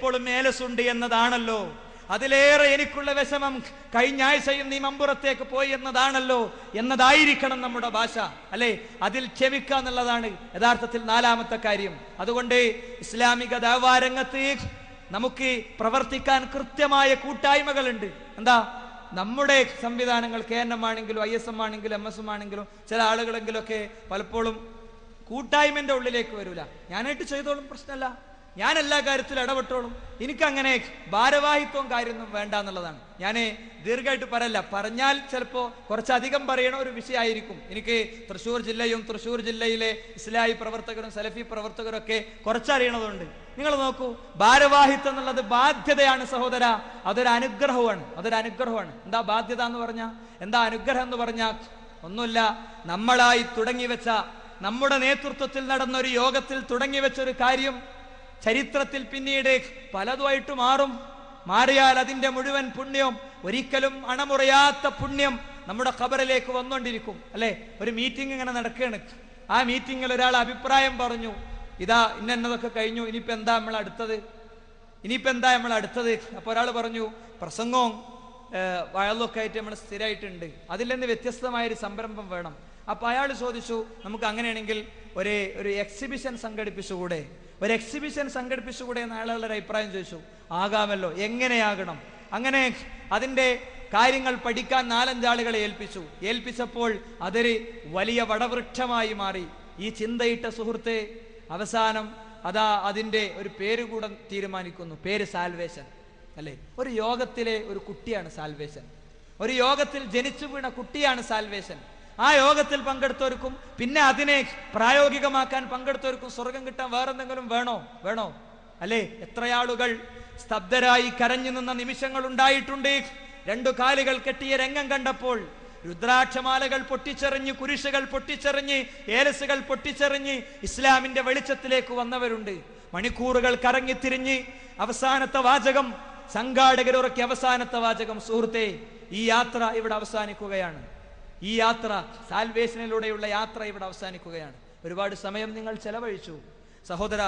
എനിക്കിപ്പോഴും മേലസുണ്ട് എന്നതാണല്ലോ. അതിലേറെ എനിക്കുള്ള വിഷമം കഴിഞ്ഞ ആഴ്ചയും നീ മമ്പുറത്തേക്ക് പോയി എന്നതാണല്ലോ. എന്നതായിരിക്കണം നമ്മുടെ ഭാഷ അല്ലെ? അതിൽ ക്ഷമിക്കുക എന്നുള്ളതാണ് യഥാർത്ഥത്തിൽ നാലാമത്തെ കാര്യം. അതുകൊണ്ട് ഇസ്ലാമിക ദേവാരംഗത്ത് നമുക്ക് പ്രവർത്തിക്കാൻ കൃത്യമായ കൂട്ടായ്മകളുണ്ട്. എന്താ? നമ്മുടെ സംവിധാനങ്ങൾ കെ എൻ എം ആണെങ്കിലും ഐ എസ് എം ആണെങ്കിലും എം എസ് എം ആണെങ്കിലും ചില ആളുകളെങ്കിലും ഒക്കെ പലപ്പോഴും കൂട്ടായ്മന്റെ ഉള്ളിലേക്ക് വരൂല. ഞാനായിട്ട് ചെയ്തോളും പ്രശ്നമല്ല. ഞാൻ എല്ലാ കാര്യത്തിലും ഇടപെട്ടോളും. എനിക്കങ്ങനെ ഭാരവാഹിത്വം കാര്യമൊന്നും വേണ്ട എന്നുള്ളതാണ്. ഞാൻ ദീർഘമായിട്ട് പറയല്ല. പറഞ്ഞാൽ ചിലപ്പോൾ കുറച്ചധികം പറയണ ഒരു വിഷയമായിരിക്കും. എനിക്ക് തൃശ്ശൂർ ജില്ലയും തൃശ്ശൂർ ജില്ലയിലെ ഇസ്ലാഹി പ്രവർത്തകരും സലഫി പ്രവർത്തകരും ഒക്കെ കുറച്ചറിയണതുണ്ട്. നിങ്ങൾ നോക്കൂ ഭാരവാഹിത്വം എന്നുള്ളത് ബാധ്യതയാണ് സഹോദര. അതൊരു അനുഗ്രഹമാണ് അതൊരു അനുഗ്രഹമാണ് എന്താ ബാധ്യത എന്ന് പറഞ്ഞാൽ എന്താ അനുഗ്രഹം എന്ന് പറഞ്ഞാൽ ഒന്നുമില്ല. നമ്മളായി തുടങ്ങി വെച്ച നമ്മുടെ നേതൃത്വത്തിൽ നടന്ന ഒരു യോഗത്തിൽ തുടങ്ങി വെച്ച ഒരു കാര്യം ചരിത്രത്തിൽ പിന്നീട് പലതുമായിട്ട് മാറും. മാറിയാൽ അതിന്റെ മുഴുവൻ പുണ്യം ഒരിക്കലും അണമുറയാത്ത പുണ്യം നമ്മുടെ ഖബറിലേക്ക് വന്നുകൊണ്ടിരിക്കും അല്ലെ? ഒരു മീറ്റിംഗ് ഇങ്ങനെ നടക്കുകയാണ്. ആ മീറ്റിംഗിൽ ഒരാൾ അഭിപ്രായം പറഞ്ഞു ഇതാ ഇന്നതൊക്കെ കഴിഞ്ഞു ഇനിയിപ്പോ എന്താ നമ്മൾ അടുത്തത്? ഇനിയിപ്പോ എന്താ നമ്മൾ അടുത്തത്? അപ്പൊ ഒരാൾ പറഞ്ഞു പ്രസംഗവും വയലൊക്കെ ആയിട്ട് നമ്മൾ സ്ഥിരമായിട്ടുണ്ട് അതിൽ നിന്ന് വ്യത്യസ്തമായ ഒരു സംരംഭം വേണം. അപ്പൊ അയാൾ ചോദിച്ചു നമുക്ക് അങ്ങനെയാണെങ്കിൽ ഒരു ഒരു എക്സിബിഷൻ സംഘടിപ്പിച്ചുകൂടെ? ഒരു എക്സിബിഷൻ സംഘടിപ്പിച്ചുകൂടെ എന്ന് അയാളുടെ അഭിപ്രായം ചോദിച്ചു. ആകാമല്ലോ എങ്ങനെയാകണം? അങ്ങനെ അതിന്റെ കാര്യങ്ങൾ പഠിക്കാൻ നാലഞ്ചാളുകളെ ഏൽപ്പിച്ചു. ഏൽപ്പിച്ചപ്പോൾ അതൊരു വലിയ വടവൃക്ഷമായി മാറി. ഈ ചിന്തയിട്ട സുഹൃത്തെ അവസാനം അതാ അതിന്റെ ഒരു പേര് കൂടെ തീരുമാനിക്കുന്നു. പേര് സാൽവേഷൻ അല്ലേ? ഒരു യോഗത്തിലെ ഒരു കുട്ടിയാണ് സാൽവേഷൻ. ഒരു യോഗത്തിൽ ജനിച്ചു വീണ കുട്ടിയാണ് സാൽവേഷൻ. ആ യോഗത്തിൽ പങ്കെടുത്തവർക്കും പിന്നെ അതിനെ പ്രായോഗികമാക്കാൻ പങ്കെടുത്തവർക്കും സ്വർഗം കിട്ടാൻ വേറെന്തെങ്കിലും വേണോ? വേണോ? അല്ലേ? എത്രയാളുകൾ സ്തബ്ധരായി കരഞ്ഞു നിന്ന നിമിഷങ്ങൾ ഉണ്ടായിട്ടുണ്ട്. രണ്ടു കാലുകൾ കെട്ടിയ രംഗം കണ്ടപ്പോൾ രുദ്രാക്ഷമാലകൾ പൊട്ടിച്ചെറിഞ്ഞ് കുരിശുകൾ പൊട്ടിച്ചെറിഞ്ഞ് ഏലസുകൾ പൊട്ടിച്ചെറിഞ്ഞ് ഇസ്ലാമിന്റെ വെളിച്ചത്തിലേക്ക് വന്നവരുണ്ട്. മണിക്കൂറുകൾ കറങ്ങിത്തിരിഞ്ഞ് അവസാനത്തെ വാചകം സംഘാടകരുറക്കി അവസാനത്തെ വാചകം സുഹൃത്തെ ഈ യാത്ര ഇവിടെ അവസാനിക്കുകയാണ്. ഈ യാത്ര സാൽവേഷനിലൂടെയുള്ള യാത്ര ഇവിടെ അവസാനിക്കുകയാണ്. ഒരുപാട് സമയം നിങ്ങൾ ചെലവഴിച്ചു. സഹോദര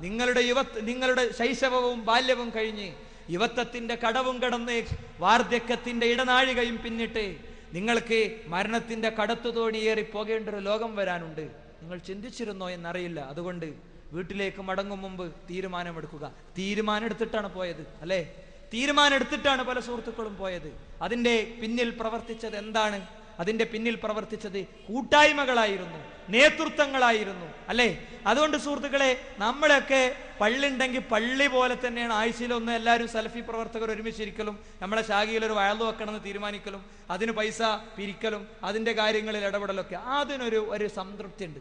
നിങ്ങളുടെ യുവ നിങ്ങളുടെ ശൈശവവും ബാല്യവും കഴിഞ്ഞ് യുവത്വത്തിന്റെ കടവും കടന്ന് വാർദ്ധക്യത്തിന്റെ ഇടനാഴികയും പിന്നിട്ട് നിങ്ങൾക്ക് മരണത്തിന്റെ കടത്തു തോണിയേറി പോകേണ്ട ഒരു ലോകം വരാനുണ്ട്. നിങ്ങൾ ചിന്തിച്ചിരുന്നോ എന്നറിയില്ല. അതുകൊണ്ട് വീട്ടിലേക്ക് മടങ്ങും മുമ്പ് തീരുമാനമെടുക്കുക. തീരുമാനമെടുത്തിട്ടാണ് പോയത് അല്ലേ? തീരുമാനമെടുത്തിട്ടാണ് പല സുഹൃത്തുക്കളും പോയത്. അതിന്റെ പിന്നിൽ പ്രവർത്തിച്ചത് എന്താണ്? അതിന്റെ പിന്നിൽ പ്രവർത്തിച്ചത് കൂട്ടായ്മകളായിരുന്നു നേതൃത്വങ്ങളായിരുന്നു അല്ലേ? അതുകൊണ്ട് സുഹൃത്തുക്കളെ നമ്മളൊക്കെ പള്ളിണ്ടെങ്കിൽ പള്ളി പോലെ തന്നെയാണ് ആഴ്ചയിലൊന്ന് എല്ലാവരും സെൽഫി പ്രവർത്തകർ ഒരുമിച്ചിരിക്കലും നമ്മളെ ശാഖയിൽ ഒരു വയലു വെക്കണമെന്ന് തീരുമാനിക്കലും അതിന് പൈസ പിരിക്കലും അതിന്റെ കാര്യങ്ങളിൽ ഇടപെടലൊക്കെ. അതിനൊരു ഒരു സംതൃപ്തി ഉണ്ട്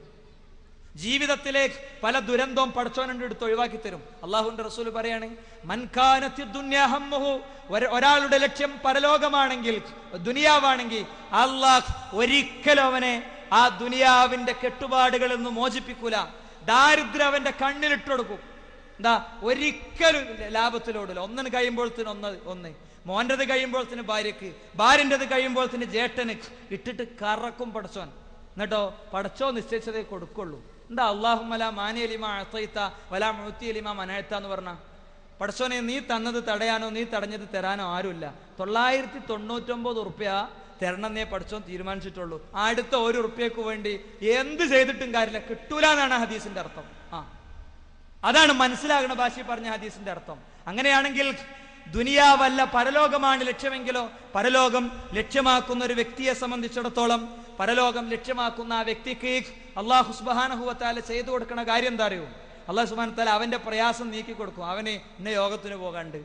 ജീവിതത്തിലെ പല ദുരന്തവും പടച്ചോനന്റെ എടുത്ത് ഒഴിവാക്കി തരും. അള്ളാഹുന്റെ റസൂൽ പറയാണ് മൻകാനത്തി ദുന്യാ ഹമ്മുഹു. ഒര- ഒരാളുടെ ലക്ഷ്യം പരലോകമാണെങ്കിൽ ദുനിയാവാണെങ്കിൽ അള്ളാഹ് ഒരിക്കലും അവനെ ആ ദുനിയാവിന്റെ കെട്ടുപാടുകളിൽ നിന്ന് മോചിപ്പിക്കൂല. ദാരിദ്ര്യം അവന്റെ കണ്ണിലിട്ട് കൊടുക്കും എന്താ ഒരിക്കലും ലാഭത്തിലോടില്ല. ഒന്നിന് കഴിയുമ്പോഴത്തിന് ഒന്ന് ഒന്ന്. മോന്റെത് കഴിയുമ്പോഴത്തിന് ഭാര്യക്ക് ഭാര്യന്റെത് കഴിയുമ്പോഴത്തിന് ജേട്ടന് ഇട്ടിട്ട് കറക്കും പടച്ചോൻ എന്നിട്ടോ പടച്ചോ നിശ്ചയിച്ചതേ കൊടുക്കുള്ളൂ. എന്താ അള്ളാഹുമല മാനിയലിമ വലാ വല മുത്തിയലിമ മനയത്ത എന്ന് പറഞ്ഞ? പടച്ചോനെ നീ തന്നത് തടയാനോ നീ തടഞ്ഞത് തരാനോ ആരുമില്ല. തൊള്ളായിരത്തി തൊണ്ണൂറ്റൊമ്പത് ഉറുപ്പ്യ തരണമെന്നേ പഠിച്ചോൻ തീരുമാനിച്ചിട്ടുള്ളൂ. അടുത്ത ഒരു ഉറുപ്പ്യക്ക് വേണ്ടി എന്ത് ചെയ്തിട്ടും കാര്യമില്ല. കിട്ടൂല എന്നാണ് ഹദീസിന്റെ അർത്ഥം. ആ. അതാണ് മനസ്സിലാകുന്ന ഭാഷയിൽ പറഞ്ഞ ഹദീസിന്റെ അർത്ഥം. അങ്ങനെയാണെങ്കിൽ ദുനിയാവല്ല പരലോകമാണ് ലക്ഷ്യമെങ്കിലോ പരലോകം ലക്ഷ്യമാക്കുന്ന ഒരു വ്യക്തിയെ സംബന്ധിച്ചിടത്തോളം പരലോകം ലക്ഷ്യമാക്കുന്ന ആ വ്യക്തിക്ക് അള്ളാഹു സുബാനഹുവത്താല ചെയ്തു കൊടുക്കുന്ന കാര്യം എന്താ അറിയോ? അള്ളാഹു സുബാനത്താല അവന്റെ പ്രയാസം നീക്കി കൊടുക്കും. അവന് ഇന്ന യോഗത്തിന് പോകാണ്ട്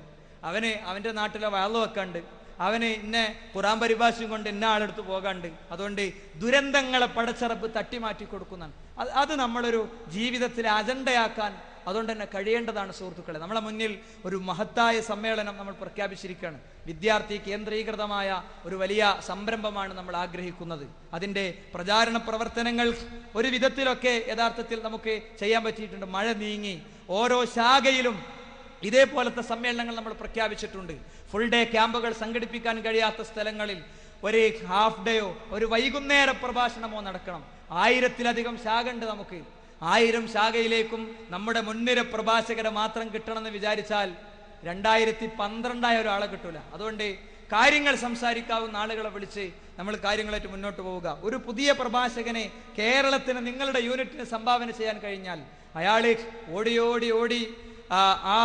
അവന് അവന്റെ നാട്ടിലെ വയലു വെക്കാണ്ട് അവന് ഇന്ന ഖുറാൻ പരിഭാഷയും കൊണ്ട് ഇന്ന ആളെടുത്ത് പോകാണ്ട് അതുകൊണ്ട് ദുരന്തങ്ങളെ പടച്ചറപ്പ് തട്ടിമാറ്റി കൊടുക്കുന്നതാണ് അത് അത് നമ്മളൊരു ജീവിതത്തിൽ അജണ്ടയാക്കാൻ അതുകൊണ്ട് തന്നെ കഴിയേണ്ടതാണ് സുഹൃത്തുക്കളെ. നമ്മളെ മുന്നിൽ ഒരു മഹത്തായ സമ്മേളനം നമ്മൾ പ്രഖ്യാപിച്ചിരിക്കുകയാണ്. വിദ്യാർത്ഥി കേന്ദ്രീകൃതമായ ഒരു വലിയ സംരംഭമാണ് നമ്മൾ ആഗ്രഹിക്കുന്നത്. അതിന്റെ പ്രചാരണ പ്രവർത്തനങ്ങൾ ഒരു വിധത്തിലൊക്കെ യഥാർത്ഥത്തിൽ നമുക്ക് ചെയ്യാൻ പറ്റിയിട്ടുണ്ട്. മഴ നീങ്ങി ഓരോ ശാഖയിലും ഇതേപോലത്തെ സമ്മേളനങ്ങൾ നമ്മൾ പ്രഖ്യാപിച്ചിട്ടുണ്ട്. ഫുൾ ഡേ ക്യാമ്പുകൾ സംഘടിപ്പിക്കാൻ കഴിയാത്ത സ്ഥലങ്ങളിൽ ഒരു ഹാഫ് ഡേയോ ഒരു വൈകുന്നേര പ്രഭാഷണമോ നടക്കണം. ആയിരത്തിലധികം ശാഖ ഉണ്ട് നമുക്ക്. ആയിരം ശാഖയിലേക്കും നമ്മുടെ മുൻനിര പ്രഭാഷകരെ മാത്രം കിട്ടണമെന്ന് വിചാരിച്ചാൽ രണ്ടായിരത്തി പന്ത്രണ്ടായ ഒരാളെ കിട്ടൂല. അതുകൊണ്ട് കാര്യങ്ങൾ സംസാരിക്കാവുന്ന ആളുകളെ വിളിച്ച് നമ്മൾ കാര്യങ്ങളായിട്ട് മുന്നോട്ട് പോവുക. ഒരു പുതിയ പ്രഭാഷകനെ കേരളത്തിന് നിങ്ങളുടെ യൂണിറ്റിന് സംഭാവന ചെയ്യാൻ കഴിഞ്ഞാൽ അയാൾ ഓടി ഓടി ഓടി ആ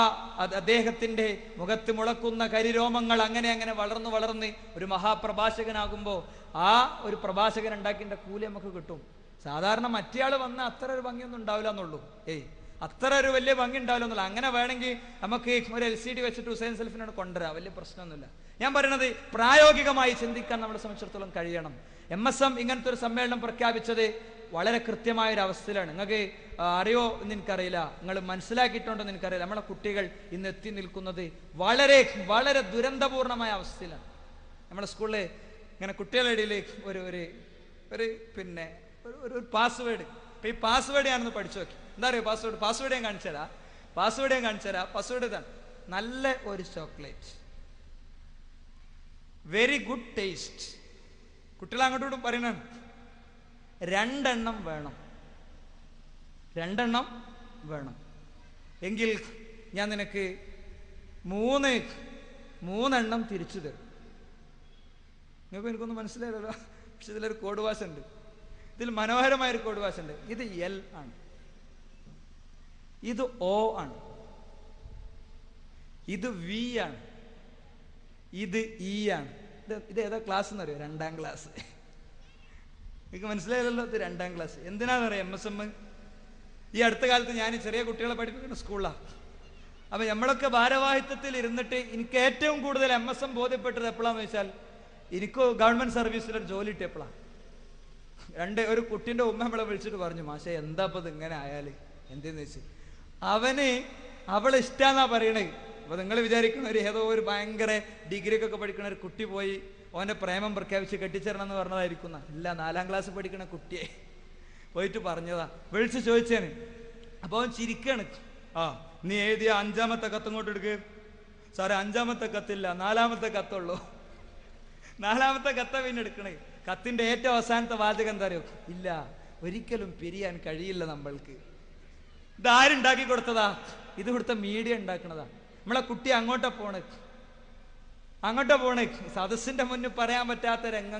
അദ്ദേഹത്തിന്റെ മുഖത്ത് മുളക്കുന്ന കരിരോമങ്ങൾ അങ്ങനെ അങ്ങനെ വളർന്ന് വളർന്ന് ഒരു മഹാപ്രഭാഷകനാകുമ്പോൾ ആ ഒരു പ്രഭാഷകൻ ഉണ്ടാക്കിന്റെ കൂലി നമുക്ക് കിട്ടും. സാധാരണ മറ്റേയാൾ വന്ന അത്ര ഒരു ഭംഗിയൊന്നും ഉണ്ടാവില്ല എന്നുള്ളൂ. ഏയ് അത്ര ഒരു വലിയ ഭംഗി ഉണ്ടാവില്ല അങ്ങനെ വേണമെങ്കിൽ നമുക്ക് ഒരു എൽ സി ഡി വെച്ചിട്ട് ഹുസൈൻ സെൽഫിനോട് കൊണ്ടുവരാം. വലിയ പ്രശ്നമൊന്നുമില്ല. ഞാൻ പറയുന്നത് പ്രായോഗികമായി ചിന്തിക്കാൻ നമ്മളെ സംബന്ധിച്ചിടത്തോളം കഴിയണം. എം എസ് എം ഇങ്ങനത്തെ ഒരു സമ്മേളനം പ്രഖ്യാപിച്ചത് വളരെ കൃത്യമായ ഒരു അവസ്ഥയിലാണ്. നിങ്ങൾക്ക് അറിയോ എന്ന് എനിക്കറിയില്ല. നിങ്ങൾ മനസ്സിലാക്കിയിട്ടുണ്ടോ എന്ന് എനിക്കറിയില്ല. നമ്മളെ കുട്ടികൾ ഇന്ന് എത്തി നിൽക്കുന്നത് വളരെ വളരെ ദുരന്തപൂർണമായ അവസ്ഥയിലാണ്. നമ്മുടെ സ്കൂളിൽ ഇങ്ങനെ കുട്ടികളുടെ ഇടയിൽ ഒരു ഒരു പിന്നെ ഒരു ഒരു പാസ്വേഡ് ഇപ്പൊ ഈ പാസ്വേഡ് ഞാനൊന്ന് പഠിച്ചു നോക്കി. എന്താ അറിയോ പാസ്വേഡ് പാസ്വേഡ് ഞാൻ കാണിച്ചു പാസ്വേഡ് ഞാൻ കാണിച്ചു തരാം. പാസ്വേഡ് ഇതാണ്. നല്ല ഒരു ചോക്ലേറ്റ് വെരി ഗുഡ് ടേസ്റ്റ് കുട്ടികൾ അങ്ങോട്ടും പറയുന്നതാണ്. രണ്ടെണ്ണം വേണം. രണ്ടെണ്ണം വേണം. എങ്കിൽ ഞാൻ നിനക്ക് മൂന്ന് മൂന്നെണ്ണം തിരിച്ചു തരും. നിങ്ങൾക്ക് എനിക്കൊന്നും മനസ്സിലായല്ലോ പക്ഷെ ഇതിലൊരു കോഡ് വാശുണ്ട് ഇതിൽ മനോഹരമായ ഒരു കോഡ് ഭാഷ ഉണ്ട്. ഇത് എൽ ആണ്. ഇത് ഒ ആണ്. ഇത് വി ആണ്. ഇത് ഇ ആണ്. ഇത് ഇത് ഏതാ ക്ലാസ് എന്നറിയോ? രണ്ടാം ക്ലാസ് നിങ്ങൾക്ക് മനസ്സിലായല്ലോ ഇത് രണ്ടാം ക്ലാസ് എന്തിനാണെന്നറിയാം? എം എസ് എം ഈ അടുത്ത കാലത്ത് ഞാൻ ചെറിയ കുട്ടികളെ പഠിപ്പിക്കുന്ന സ്കൂളിലാണ് അപ്പൊ നമ്മളൊക്കെ ഭാരവാഹിത്വത്തിൽ ഇരുന്നിട്ട് എനിക്ക് ഏറ്റവും കൂടുതൽ എം എസ് എം ബോധ്യപ്പെട്ടത് എപ്പോഴാന്ന് വെച്ചാൽ എനിക്ക് ഗവൺമെന്റ് സർവീസിലൊരു ജോലി കിട്ടിയപ്പോഴാണ് രണ്ട് ഒരു കുട്ടീന്റെ ഉമ്മ നമ്മളെ വിളിച്ചിട്ട് പറഞ്ഞു മാഷെ എന്താ അപ്പൊ ഇതിങ്ങനെ ആയാൽ? എന്തെന്ന് വെച്ച്? അവന് അവളെ ഇഷ്ടാന്നാ പറയണേ. അപ്പൊ നിങ്ങൾ വിചാരിക്കുന്ന ഒരു ഏതോ ഒരു ഭയങ്കര ഡിഗ്രിക്കൊക്കെ പഠിക്കുന്ന ഒരു കുട്ടി പോയി ഓന്റെ പ്രേമം പ്രഖ്യാപിച്ച് കെട്ടിച്ചേരണം എന്ന് പറഞ്ഞതായിരിക്കുന്ന ഇല്ല നാലാം ക്ലാസ് പഠിക്കുന്ന കുട്ടിയെ. പോയിട്ട് പറഞ്ഞതാ. വിളിച്ച് ചോദിച്ചേന്. അപ്പൊ അവൻ ചിരിക്കാണ്. ആ നീ എഴുതിയ അഞ്ചാമത്തെ കത്ത് ഇങ്ങോട്ട് എടുക്ക്. സാറേ അഞ്ചാമത്തെ കത്തില്ല നാലാമത്തെ കത്തുള്ളൂ. നാലാമത്തെ കത്ത പിന്നെ എടുക്കണേ. കത്തിന്റെ ഏറ്റവും അവസാനത്തെ വാചകം എന്താ അറിയോ? ഇല്ല ഒരിക്കലും പിരിയാൻ കഴിയില്ല നമ്മൾക്ക്. ഇതാരുണ്ടാക്കി കൊടുത്തതാ? ഇത് ഇവിടുത്തെ മീഡിയ ഉണ്ടാക്കണതാ. നമ്മളെ കുട്ടി അങ്ങോട്ടാ പോണേ. അങ്ങോട്ടാ പോണേ. സദസ്സിന്റെ മുന്നിൽ പറയാൻ പറ്റാത്ത രംഗം